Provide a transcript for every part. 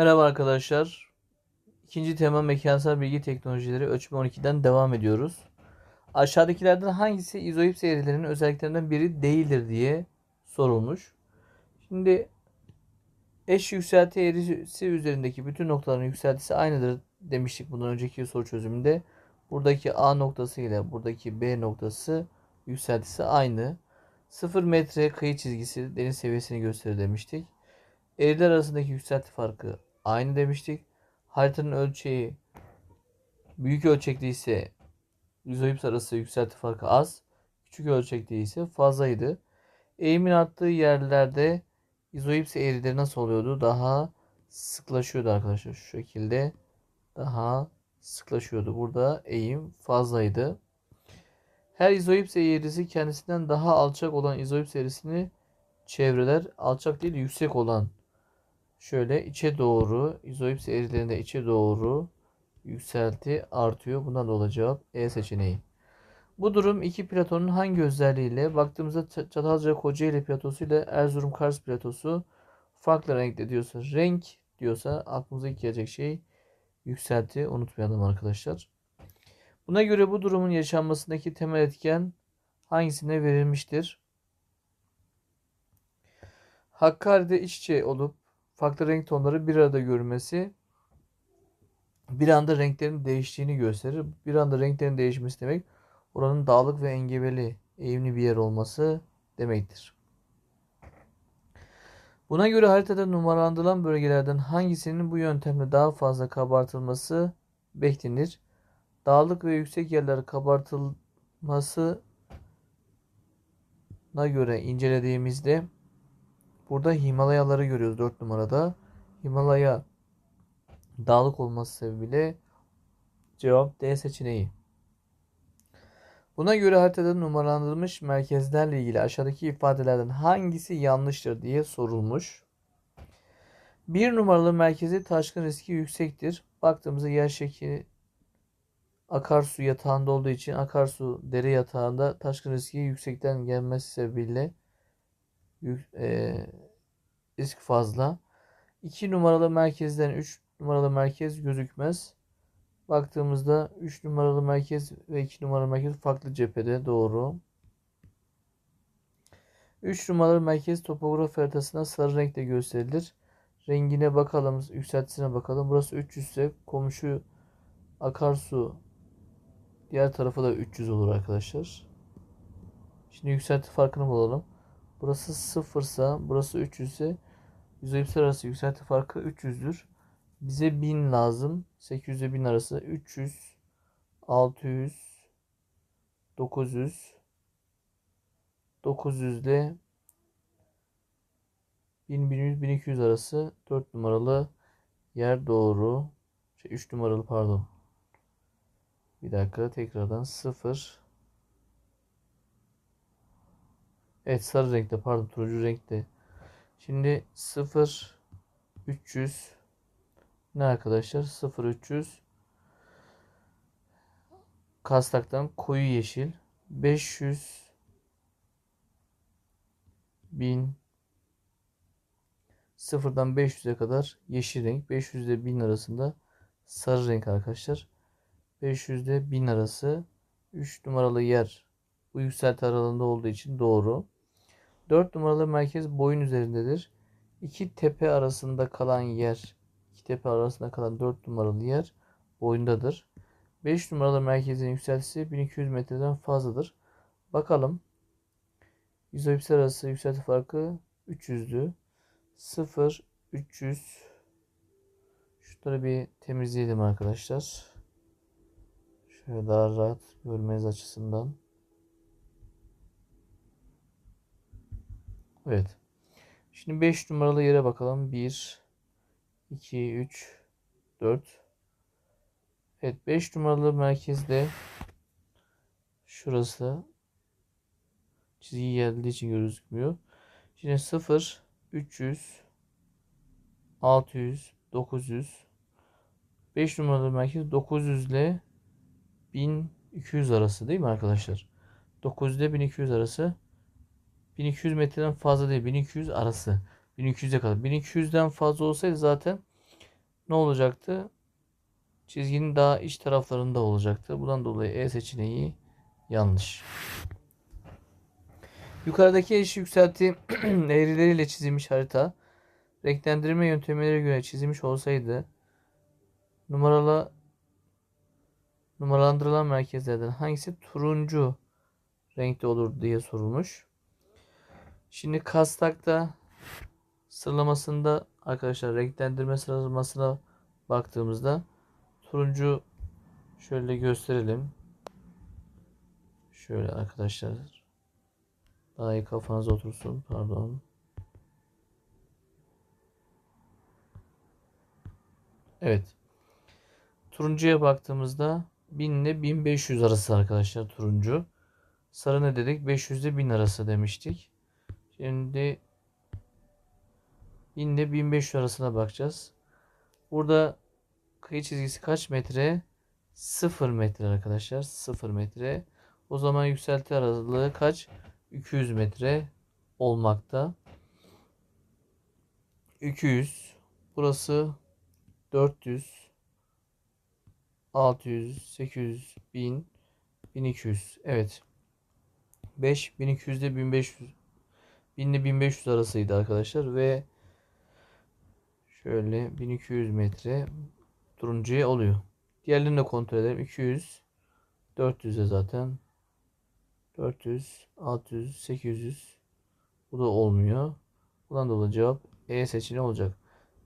Merhaba arkadaşlar. İkinci tema mekansal bilgi teknolojileri ölçme 12'den devam ediyoruz. Aşağıdakilerden hangisi izoips eğrilerinin özelliklerinden biri değildir diye sorulmuş. Şimdi eş yükselti eğrisi üzerindeki bütün noktaların yükseltisi aynıdır demiştik bundan önceki soru çözümünde. Buradaki A noktası ile buradaki B noktası yükseltisi aynı. 0 metre kıyı çizgisi deniz seviyesini gösterir demiştik. Eğriler arasındaki yükselti farkı aynı demiştik. Haritanın ölçeği büyük ölçekli ise izoips arası yükselti farkı az. Küçük ölçekli ise fazlaydı. Eğimin arttığı yerlerde izoips eğrileri nasıl oluyordu? Daha sıklaşıyordu arkadaşlar. Şu şekilde daha sıklaşıyordu. Burada eğim fazlaydı. Her izoips eğrisi kendisinden daha alçak olan izoips eğrisini çevreler. Alçak değil yüksek olan şöyle içe doğru izoips eğrilerinde içe doğru yükselti artıyor. Bundan dolayı cevap E seçeneği. Bu durum iki platonun hangi özelliğiyle baktığımızda Çatalca Kocaeli platosu ile Erzurum Kars platosu farklı renkte diyorsa renk diyorsa aklımıza ilk gelecek şey yükselti unutmayalım arkadaşlar. Buna göre bu durumun yaşanmasındaki temel etken hangisine verilmiştir? Hakkari'de iç içe olup farklı renk tonları bir arada görülmesi bir anda renklerin değiştiğini gösterir. Bir anda renklerin değişmesi demek oranın dağlık ve engebeli, eğimli bir yer olması demektir. Buna göre haritada numaralandırılan bölgelerden hangisinin bu yöntemle daha fazla kabartılması beklenir? Dağlık ve yüksek yerler kabartılmasına göre incelediğimizde Burada Himalayaları görüyoruz 4 numarada. Himalaya dağlık olması sebebiyle cevap D seçeneği. Buna göre haritada numaralandırılmış merkezlerle ilgili aşağıdaki ifadelerden hangisi yanlıştır diye sorulmuş. Bir numaralı merkezi taşkın riski yüksektir. Baktığımızda yer şekli akarsu yatağında olduğu için akarsu dere yatağında taşkın riski yüksekten gelmesi sebebiyle e, risk fazla. 2 numaralı merkezden 3 numaralı merkez gözükmez. Baktığımızda 3 numaralı merkez ve 2 numaralı merkez farklı cephede doğru. 3 numaralı merkez topograf haritasında sarı renkte gösterilir. Rengine bakalım, yükseltisine bakalım. Burası 300 ise komşu akarsu diğer tarafı da 300 olur arkadaşlar. Şimdi yükselti farkını bulalım. Burası 0 ise burası 300 ise yüzeysel arası yükselti farkı 300'dür. Bize 1000 lazım. 800 ile 1000 arası 300 600 900 900 ile 1000 1100 1200 arası 4 numaralı yer doğru. Şey 3 numaralı pardon. Bir dakika tekrardan 0 Evet sarı renkte pardon turuncu renkte. Şimdi 0 300 ne arkadaşlar? 0 300 Kastaktan koyu yeşil. 500 1000 sıfırdan 500'e kadar yeşil renk. 500 ile 1000 arasında sarı renk arkadaşlar. 500 ile 1000 arası 3 numaralı yer bu yükselti aralığında olduğu için doğru. 4 numaralı merkez boyun üzerindedir. İki tepe arasında kalan yer, iki tepe arasında kalan 4 numaralı yer boyundadır. 5 numaralı merkezin yükseltisi 1200 metreden fazladır. Bakalım. İzoipsler arası yükselti farkı 300'dü. 0 300 Şunları bir temizleyelim arkadaşlar. Şöyle daha rahat görmeniz açısından. Evet. Şimdi 5 numaralı yere bakalım. 1 2 3 4 Evet 5 numaralı merkezde şurası çizgi geldiği için gözükmüyor. Şimdi 0 300 600 900 5 numaralı merkez 900 ile 1200 arası değil mi arkadaşlar? 900 ile 1200 arası 1200 metreden fazla değil. 1200 arası. 1200'e kadar. 1200'den fazla olsaydı zaten ne olacaktı? Çizginin daha iç taraflarında olacaktı. Bundan dolayı E seçeneği yanlış. Yukarıdaki eş yükselti eğrileriyle çizilmiş harita renklendirme yöntemlerine göre çizilmiş olsaydı numaralı numaralandırılan merkezlerden hangisi turuncu renkte olur diye sorulmuş. Şimdi Kastak'ta sıralamasında arkadaşlar renklendirme sıralamasına baktığımızda turuncu şöyle gösterelim. Şöyle arkadaşlar daha iyi kafanıza otursun. Pardon. Evet. Turuncuya baktığımızda 1000 ile 1500 arası arkadaşlar turuncu. Sarı ne dedik? 500 ile 1000 arası demiştik. Şimdi 1000 ile 1500 arasına bakacağız. Burada kıyı çizgisi kaç metre? 0 metre arkadaşlar. 0 metre. O zaman yükselti aralığı kaç? 200 metre olmakta. 200 burası 400 600 800 1000 1200 evet 5 1200 ile 1500 1000 ile 1500 arasıydı arkadaşlar ve şöyle 1200 metre turuncuya oluyor. Diğerlerini de kontrol edelim. 200 400'e zaten 400, 600, 800. Bu da olmuyor. Bundan dolayı cevap E seçeneği olacak.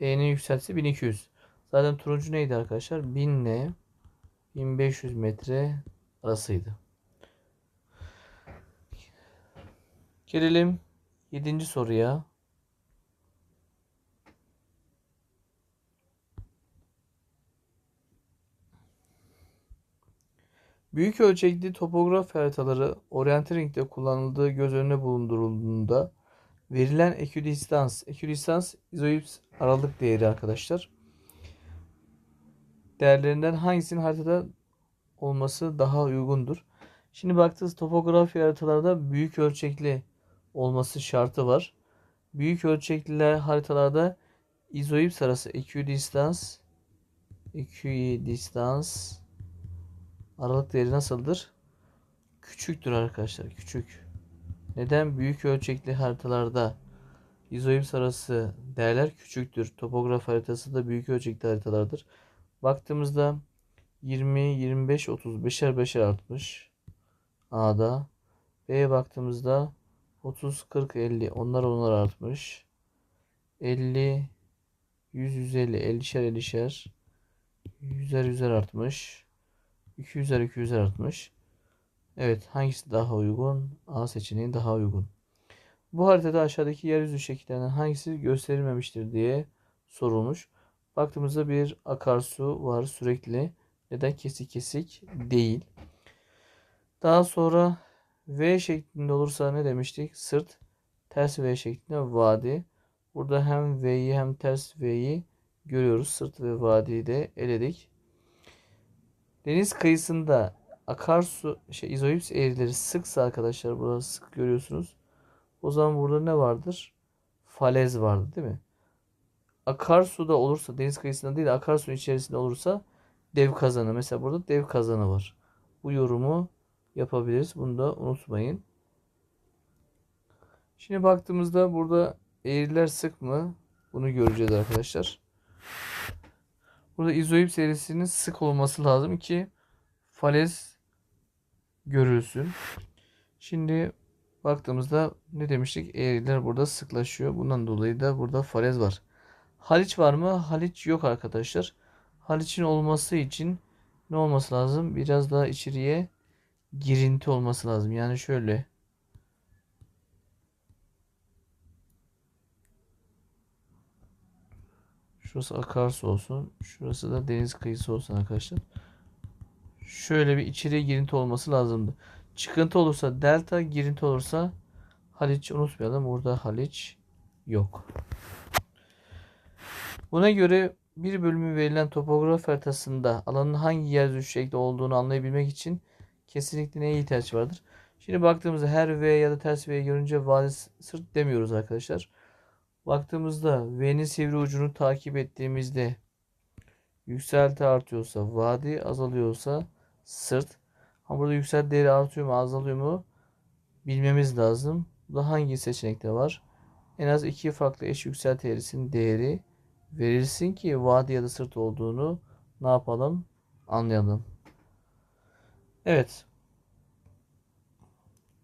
E'nin yükseltisi 1200. Zaten turuncu neydi arkadaşlar? 1000 ile 1500 metre arasıydı. Gelelim 7. soruya. Büyük ölçekli topograf haritaları orienteering'de kullanıldığı göz önüne bulundurulduğunda verilen ekvidistans, ekvidistans izoips aralık değeri arkadaşlar. Değerlerinden hangisinin haritada olması daha uygundur? Şimdi baktığınız topografi haritalarda büyük ölçekli olması şartı var. Büyük ölçekli haritalarda izoips arası ekvidistans ekvidistans Aralık değeri nasıldır? Küçüktür arkadaşlar. Küçük. Neden? Büyük ölçekli haritalarda izoips arası değerler küçüktür. Topograf haritası da büyük ölçekli haritalardır. Baktığımızda 20, 25, 30, beşer beşer artmış. A'da. B'ye baktığımızda 30, 40, 50 onlar onlar artmış. 50, 100, 150, 50'şer 50'şer. 100'er 100'er artmış. 200'er 200'er artmış. Evet hangisi daha uygun? A seçeneği daha uygun. Bu haritada aşağıdaki yeryüzü şekillerinden hangisi gösterilmemiştir diye sorulmuş. Baktığımızda bir akarsu var sürekli. Neden kesik kesik değil. Daha sonra V şeklinde olursa ne demiştik? Sırt. Ters V şeklinde vadi. Burada hem V'yi hem ters V'yi görüyoruz. Sırt ve vadiyi de eledik. Deniz kıyısında akarsu şey izoips eğrileri sıksa arkadaşlar burada sık görüyorsunuz. O zaman burada ne vardır? Falez vardı değil mi? Akarsuda olursa deniz kıyısında değil de akarsu içerisinde olursa dev kazanı. Mesela burada dev kazanı var. Bu yorumu yapabiliriz. Bunu da unutmayın. Şimdi baktığımızda burada eğriler sık mı? Bunu göreceğiz arkadaşlar. Burada izoip serisinin sık olması lazım ki falez görülsün. Şimdi baktığımızda ne demiştik? Eğriler burada sıklaşıyor. Bundan dolayı da burada falez var. Haliç var mı? Haliç yok arkadaşlar. Haliç'in olması için ne olması lazım? Biraz daha içeriye girinti olması lazım. Yani şöyle Şurası akarsu olsun. Şurası da deniz kıyısı olsun arkadaşlar. Şöyle bir içeriye girinti olması lazımdı. Çıkıntı olursa delta, girinti olursa Haliç unutmayalım. Burada Haliç yok. Buna göre bir bölümü verilen topograf haritasında alanın hangi yeryüzü şekli olduğunu anlayabilmek için kesinlikle neye ihtiyaç vardır? Şimdi baktığımızda her V ya da ters V görünce vadi sırt demiyoruz arkadaşlar baktığımızda V'nin sivri ucunu takip ettiğimizde Yükselti artıyorsa vadi, azalıyorsa sırt. Ha burada yükselti değeri artıyor mu, azalıyor mu bilmemiz lazım. Bu da hangi seçenekte var? En az iki farklı eş yükselti eğrisinin değeri verilsin ki vadi ya da sırt olduğunu ne yapalım? Anlayalım. Evet.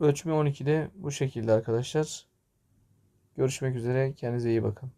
Ölçme 12'de bu şekilde arkadaşlar. Görüşmek üzere. Kendinize iyi bakın.